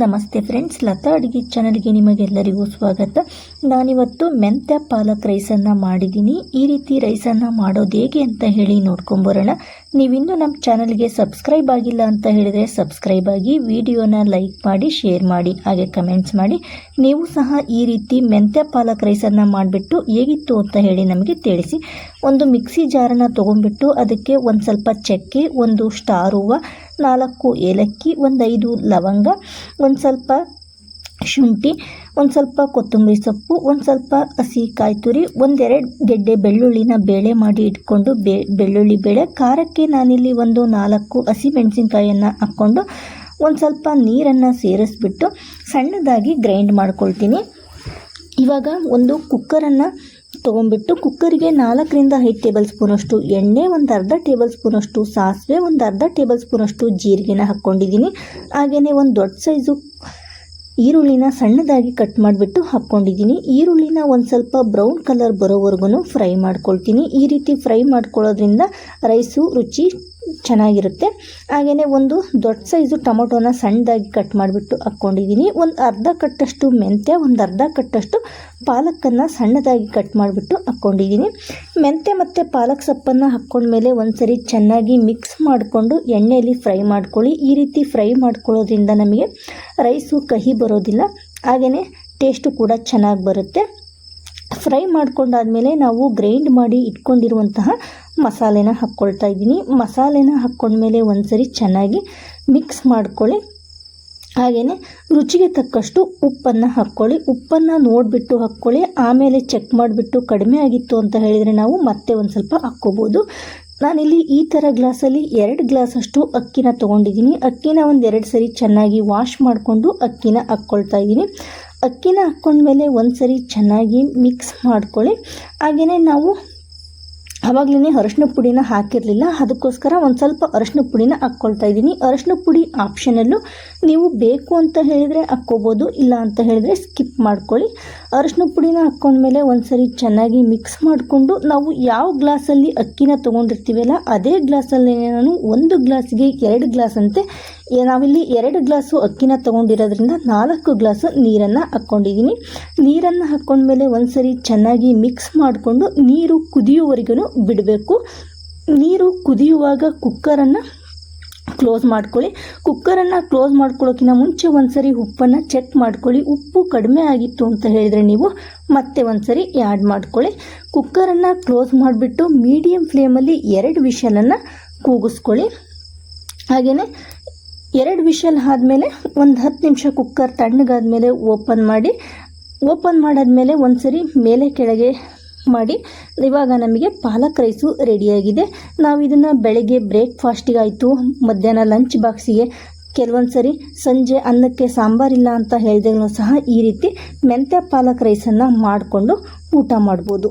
ನಮಸ್ತೆ ಫ್ರೆಂಡ್ಸ್, ಲತಾ ಅಡುಗೆ ಚಾನಲ್ಗೆ ನಿಮಗೆಲ್ಲರಿಗೂ ಸ್ವಾಗತ. ನಾನಿವತ್ತು ಮೆಂತ್ಯ ಪಾಲಕ್ ರೈಸನ್ನು ಮಾಡಿದ್ದೀನಿ. ಈ ರೀತಿ ರೈಸನ್ನು ಮಾಡೋದು ಹೇಗೆ ಅಂತ ಹೇಳಿ ನೋಡ್ಕೊಂಬರೋಣ. ನೀವಿನ್ನೂ ನಮ್ಮ ಚಾನಲ್ಗೆ ಸಬ್ಸ್ಕ್ರೈಬ್ ಆಗಿಲ್ಲ ಅಂತ ಹೇಳಿದರೆ ಸಬ್ಸ್ಕ್ರೈಬ್ ಆಗಿ ವಿಡಿಯೋನ ಲೈಕ್ ಮಾಡಿ, ಶೇರ್ ಮಾಡಿ, ಹಾಗೆ ಕಮೆಂಟ್ಸ್ ಮಾಡಿ. ನೀವು ಸಹ ಈ ರೀತಿ ಮೆಂತ್ಯ ಪಾಲಕ್ ರೈಸನ್ನು ಮಾಡಿಬಿಟ್ಟು ಹೇಗಿತ್ತು ಅಂತ ಹೇಳಿ ನಮಗೆ ತಿಳಿಸಿ. ಒಂದು ಮಿಕ್ಸಿ ಜಾರನ್ನು ತೊಗೊಂಡ್ಬಿಟ್ಟು ಅದಕ್ಕೆ ಒಂದು ಸ್ವಲ್ಪ ಚಕ್ಕೆ, ಒಂದು ಸ್ಟಾರ್ ನಾಲ್ಕು ಏಲಕ್ಕಿ ಒಂದು ಐದು ಲವಂಗ, ಒಂದು ಸ್ವಲ್ಪ ಶುಂಠಿ, ಒಂದು ಸ್ವಲ್ಪ ಕೊತ್ತಂಬರಿ ಸೊಪ್ಪು, ಒಂದು ಸ್ವಲ್ಪ ಹಸಿ ಕಾಯಿ ತುರಿ, ಒಂದೆರಡು ಗೆಡ್ಡೆ ಬೆಳ್ಳುಳ್ಳಿನ ಬೇಳೆ ಮಾಡಿ ಇಟ್ಕೊಂಡು ಬೆ, ಬೆಳ್ಳುಳ್ಳಿ ಬೇಳೆ, ಖಾರಕ್ಕೆ ನಾನಿಲ್ಲಿ ಒಂದು ನಾಲ್ಕು ಹಸಿ ಮೆಣಸಿನ್ಕಾಯನ್ನು ಹಾಕ್ಕೊಂಡು ಒಂದು ಸ್ವಲ್ಪ ನೀರನ್ನು ಸೇರಿಸ್ಬಿಟ್ಟು ಸಣ್ಣದಾಗಿ ಗ್ರೈಂಡ್ ಮಾಡ್ಕೊಳ್ತೀನಿ. ಇವಾಗ ಒಂದು ಕುಕ್ಕರನ್ನು ತೊಗೊಂಡ್ಬಿಟ್ಟು ಕುಕ್ಕರಿಗೆ ನಾಲ್ಕರಿಂದ ಐದು ಟೇಬಲ್ ಸ್ಪೂನಷ್ಟು ಎಣ್ಣೆ ಒಂದು ಅರ್ಧ ಟೇಬಲ್ ಸ್ಪೂನಷ್ಟು ಸಾಸಿವೆ ಒಂದು ಅರ್ಧ ಟೇಬಲ್ ಸ್ಪೂನಷ್ಟು ಜೀರಿಗೆನ ಹಾಕ್ಕೊಂಡಿದ್ದೀನಿ. ಹಾಗೆಯೇ ಒಂದು ದೊಡ್ಡ ಸೈಜು ಈರುಳ್ಳಿನ ಸಣ್ಣದಾಗಿ ಕಟ್ ಮಾಡಿಬಿಟ್ಟು ಹಾಕ್ಕೊಂಡಿದ್ದೀನಿ. ಈರುಳ್ಳಿನ ಒಂದು ಸ್ವಲ್ಪ ಬ್ರೌನ್ ಕಲರ್ ಬರೋವರೆಗೂ ಫ್ರೈ ಮಾಡ್ಕೊಳ್ತೀನಿ. ಈ ರೀತಿ ಫ್ರೈ ಮಾಡ್ಕೊಳ್ಳೋದ್ರಿಂದ ರೈಸು ರುಚಿ ಚೆನ್ನಾಗಿರುತ್ತೆ. ಹಾಗೆಯೇ ಒಂದು ದೊಡ್ಡ ಸೈಜು ಟೊಮೊಟೊನ ಸಣ್ಣದಾಗಿ ಕಟ್ ಮಾಡಿಬಿಟ್ಟು ಹಾಕ್ಕೊಂಡಿದ್ದೀನಿ. ಒಂದು ಅರ್ಧ ಕಟ್ಟಷ್ಟು ಮೆಂತ್ಯ, ಒಂದು ಅರ್ಧ ಕಟ್ಟಷ್ಟು ಪಾಲಕನ್ನು ಸಣ್ಣದಾಗಿ ಕಟ್ ಮಾಡಿಬಿಟ್ಟು ಹಾಕ್ಕೊಂಡಿದ್ದೀನಿ. ಮೆಂತ್ಯ ಮತ್ತು ಪಾಲಕ್ ಸೊಪ್ಪನ್ನು ಹಾಕ್ಕೊಂಡ್ಮೇಲೆ ಒಂದು ಸರಿ ಚೆನ್ನಾಗಿ ಮಿಕ್ಸ್ ಮಾಡಿಕೊಂಡು ಎಣ್ಣೆಯಲ್ಲಿ ಫ್ರೈ ಮಾಡ್ಕೊಳ್ಳಿ. ಈ ರೀತಿ ಫ್ರೈ ಮಾಡ್ಕೊಳ್ಳೋದ್ರಿಂದ ನಮಗೆ ರೈಸು ಕಹಿ ಬರೋದಿಲ್ಲ. ಹಾಗೆಯೇ ಟೇಸ್ಟು ಕೂಡ ಚೆನ್ನಾಗಿ ಬರುತ್ತೆ. ಫ್ರೈ ಮಾಡ್ಕೊಂಡಾದಮೇಲೆ ನಾವು ಗ್ರೈಂಡ್ ಮಾಡಿ ಇಟ್ಕೊಂಡಿರುವಂತಹ ಮಸಾಲೆನ ಹಾಕ್ಕೊಳ್ತಾ ಇದ್ದೀನಿ. ಮಸಾಲೆನ ಹಾಕ್ಕೊಂಡ್ಮೇಲೆ ಒಂದು ಸರಿ ಚೆನ್ನಾಗಿ ಮಿಕ್ಸ್ ಮಾಡ್ಕೊಳ್ಳಿ. ಹಾಗೆಯೇ ರುಚಿಗೆ ತಕ್ಕಷ್ಟು ಉಪ್ಪನ್ನು ಹಾಕ್ಕೊಳ್ಳಿ. ಉಪ್ಪನ್ನು ನೋಡಿಬಿಟ್ಟು ಹಾಕ್ಕೊಳ್ಳಿ. ಆಮೇಲೆ ಚೆಕ್ ಮಾಡಿಬಿಟ್ಟು ಕಡಿಮೆ ಆಗಿತ್ತು ಅಂತ ಹೇಳಿದರೆ ನಾವು ಮತ್ತೆ ಒಂದು ಸ್ವಲ್ಪ ಹಾಕ್ಕೋಬೋದು. ನಾನಿಲ್ಲಿ ಈ ಥರ ಗ್ಲಾಸಲ್ಲಿ ಎರಡು ಗ್ಲಾಸಷ್ಟು ಅಕ್ಕಿನ ತೊಗೊಂಡಿದ್ದೀನಿ. ಅಕ್ಕಿನ ಒಂದು ಎರಡು ಸರಿ ಚೆನ್ನಾಗಿ ವಾಶ್ ಮಾಡಿಕೊಂಡು ಅಕ್ಕಿನ ಹಾಕ್ಕೊಳ್ತಾ ಇದ್ದೀನಿ. ಅಕ್ಕಿನ ಹಾಕ್ಕೊಂಡ್ಮೇಲೆ ಒಂದು ಸರಿ ಚೆನ್ನಾಗಿ ಮಿಕ್ಸ್ ಮಾಡ್ಕೊಳ್ಳಿ. ಹಾಗೆಯೇ ನಾವು ಆವಾಗಲೇ ಅರಶಿನ ಪುಡಿನ ಹಾಕಿರಲಿಲ್ಲ. ಅದಕ್ಕೋಸ್ಕರ ಒಂದು ಸ್ವಲ್ಪ ಅರಶಿನ ಪುಡಿನ ಹಾಕ್ಕೊಳ್ತಾ ಇದ್ದೀನಿ. ಅರಶಿನ ಪುಡಿ ಆಪ್ಷನಲ್ಲೂ ನೀವು ಬೇಕು ಅಂತ ಹೇಳಿದರೆ ಹಾಕ್ಕೋಬೋದು, ಇಲ್ಲ ಅಂತ ಹೇಳಿದರೆ ಸ್ಕಿಪ್ ಮಾಡ್ಕೊಳ್ಳಿ. ಅರಶಿನ ಪುಡಿನ ಹಾಕ್ಕೊಂಡ್ಮೇಲೆ ಒಂದು ಸರಿ ಚೆನ್ನಾಗಿ ಮಿಕ್ಸ್ ಮಾಡಿಕೊಂಡು, ನಾವು ಯಾವ ಗ್ಲಾಸಲ್ಲಿ ಅಕ್ಕಿನ ತೊಗೊಂಡಿರ್ತೀವಲ್ಲ, ಅದೇ ಗ್ಲಾಸಲ್ಲಿ ನಾನು ಒಂದು ಗ್ಲಾಸ್ಗೆ ಎರಡು ಗ್ಲಾಸ್ ಅಂತೆ ನಾವಿಲ್ಲಿ ಎರಡು ಗ್ಲಾಸು ಅಕ್ಕಿನ ತೊಗೊಂಡಿರೋದ್ರಿಂದ ನಾಲ್ಕು ಗ್ಲಾಸು ನೀರನ್ನು ಹಾಕ್ಕೊಂಡಿದ್ದೀನಿ. ನೀರನ್ನು ಹಾಕ್ಕೊಂಡ್ಮೇಲೆ ಒಂದು ಸರಿ ಚೆನ್ನಾಗಿ ಮಿಕ್ಸ್ ಮಾಡಿಕೊಂಡು, ನೀರು ಕುದಿಯುವವರೆಗೂ ಬಿಡಬೇಕು. ನೀರು ಕುದಿಯುವಾಗ ಕುಕ್ಕರನ್ನು ಕ್ಲೋಸ್ ಮಾಡ್ಕೊಳ್ಳಿ. ಕುಕ್ಕರನ್ನು ಕ್ಲೋಸ್ ಮಾಡ್ಕೊಳ್ಳೋಕ್ಕಿಂತ ಮುಂಚೆ ಒಂದು ಸರಿ ಉಪ್ಪನ್ನು ಚೆಕ್ ಮಾಡ್ಕೊಳ್ಳಿ. ಉಪ್ಪು ಕಡಿಮೆ ಆಗಿತ್ತು ಅಂತ ಹೇಳಿದರೆ ನೀವು ಮತ್ತೆ ಒಂದು ಸರಿ ಆ್ಯಡ್ ಮಾಡ್ಕೊಳ್ಳಿ. ಕುಕ್ಕರನ್ನು ಕ್ಲೋಸ್ ಮಾಡಿಬಿಟ್ಟು ಮೀಡಿಯಮ್ ಫ್ಲೇಮಲ್ಲಿ ಎರಡು ವಿಷಲನ್ನು ಕೂಗಿಸ್ಕೊಳ್ಳಿ. ಹಾಗೆಯೇ ಎರಡು ವಿಷಲ್ ಆದಮೇಲೆ ಒಂದು ಹತ್ತು ನಿಮಿಷ ಕುಕ್ಕರ್ ತಣ್ಣಗಾದ್ಮೇಲೆ ಓಪನ್ ಮಾಡಿ. ಓಪನ್ ಮಾಡಾದ್ಮೇಲೆ ಒಂದು ಸರಿ ಮೇಲೆ ಕೆಳಗೆ ಮಾಡಿ. ಇವಾಗ ನಮಗೆ ಪಾಲಕ್ ರೈಸು ರೆಡಿಯಾಗಿದೆ ನಾವು ಇದನ್ನು ಬೆಳಗ್ಗೆ ಬ್ರೇಕ್ಫಾಸ್ಟಿಗಾಯಿತು ಮಧ್ಯಾಹ್ನ ಲಂಚ್ ಬಾಕ್ಸಿಗೆ ಕೆಲವೊಂದು ಸರಿ ಸಂಜೆ ಅನ್ನಕ್ಕೆ ಸಾಂಬಾರಿಲ್ಲ ಅಂತ ಹೇಳಿದಾಗಲೂ ಸಹ ಈ ರೀತಿ ಮೆಂತ್ಯ ಪಾಲಕ್ ರೈಸನ್ನು ಮಾಡಿಕೊಂಡು ಊಟ ಮಾಡ್ಬೋದು.